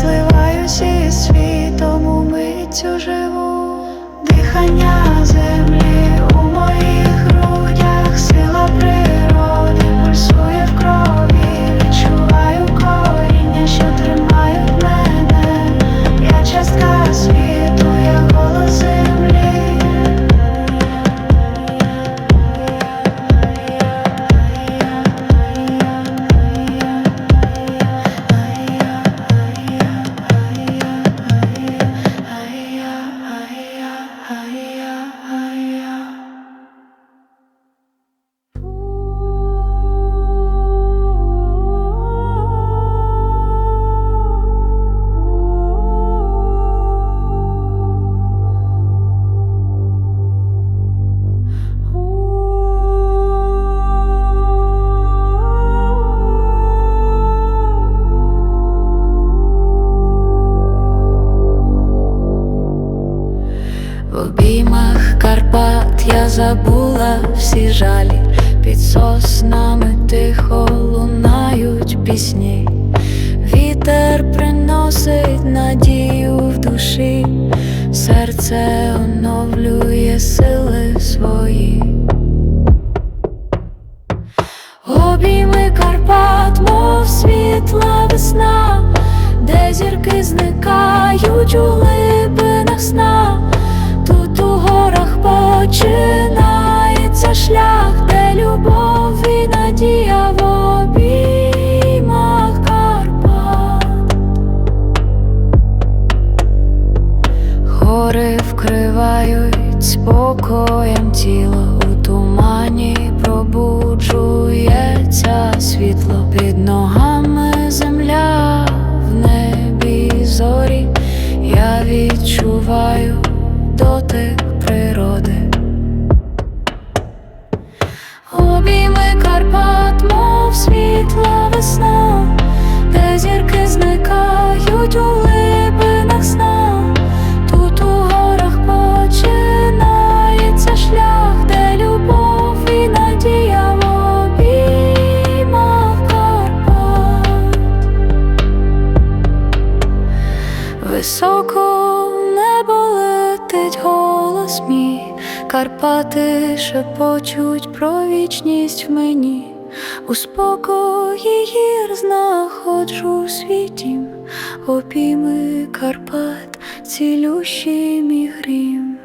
зливаюсь із світом у митцю живу дихання. В обіймах Карпат я забула всі жалі, під соснами тихо лунають пісні, вітер приносить надію в душі, серце оновлює сили свої. Обійми Карпат, мов світла весна, де зірки зникають у глиби. Yeah. Карпати шепочуть про вічність в мені, у спокої гір знаходжу свій дім, Опіми Карпат, цілющий мій грім.